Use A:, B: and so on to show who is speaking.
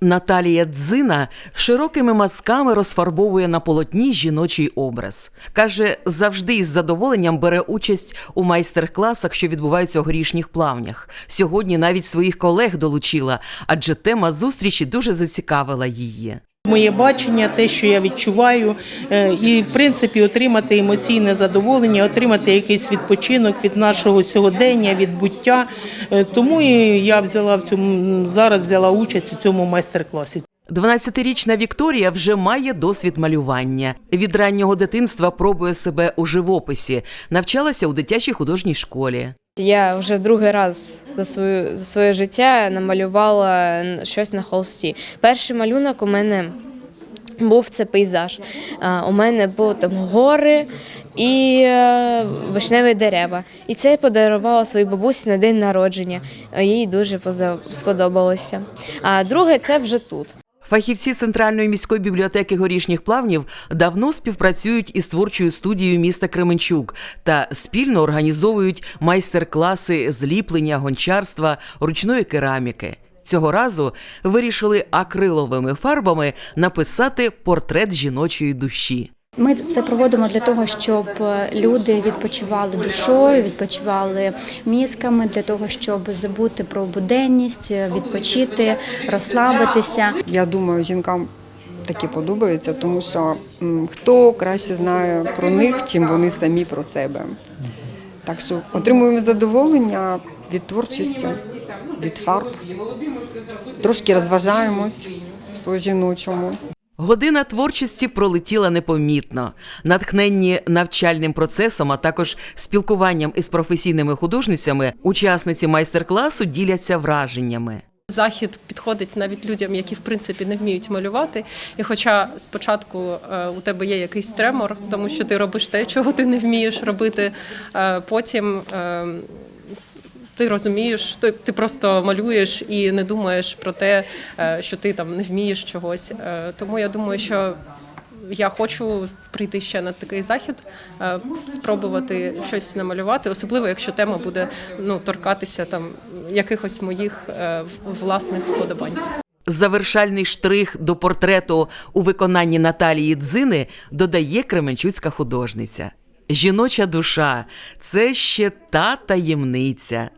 A: Наталія Дзина широкими мазками розфарбовує на полотні жіночий образ. Каже, завжди із задоволенням бере участь у майстер-класах, що відбуваються у горішніх плавнях. Сьогодні навіть своїх колег долучила, адже тема зустрічі дуже зацікавила її.
B: Моє бачення, те, що я відчуваю, е, і в принципі отримати емоційне задоволення, отримати якийсь відпочинок від нашого сьогодення, від буття. Е, Тому і я взяла в цьому зараз взяла участь у цьому майстер-класі.
A: 12-річна Вікторія вже має досвід малювання. Від раннього дитинства пробує себе у живописі, навчалася у дитячій художній школі.
C: Я вже другий раз за свою за своє життя намалювала щось на холсті. Перший малюнок у мене був це пейзаж. У мене були там гори і е, вишневі дерева. І це я подарувала своїй бабусі на день народження. Їй дуже сподобалося. А друге це вже тут.
A: Фахівці Центральної міської бібліотеки горішніх плавнів давно співпрацюють із творчою студією міста Кременчук та спільно організовують майстер-класи з ліплення, гончарства, ручної кераміки. Цього разу вирішили акриловими фарбами написати портрет жіночої душі.
D: Ми це проводимо для того, щоб люди відпочивали душою, відпочивали мізками, для того, щоб забути про буденність, відпочити, розслабитися.
E: Я думаю, жінкам такі подобаються, тому що хто краще знає про них, чим вони самі про себе. Так що отримуємо задоволення від творчості, від фарб. Трошки розважаємось по жіночому.
A: Година творчості пролетіла непомітно. Натхненні навчальним процесом, а також спілкуванням із професійними художницями, учасниці майстер-класу діляться враженнями.
F: Захід підходить навіть людям, які в принципі не вміють малювати. І хоча спочатку е, у тебе є якийсь тремор, тому що ти робиш те, чого ти не вмієш робити, е, потім е, ти розумієш, ти, ти просто малюєш і не думаєш про те, е, що ти там не вмієш чогось. Е, Тому я думаю, що я хочу прийти ще на такий захід, е, спробувати щось намалювати, особливо якщо тема буде ну торкатися там якихось моїх власних вподобань.
A: Завершальний штрих до портрету у виконанні Наталії Дзини додає кременчуцька художниця. Жіноча душа це ще та таємниця.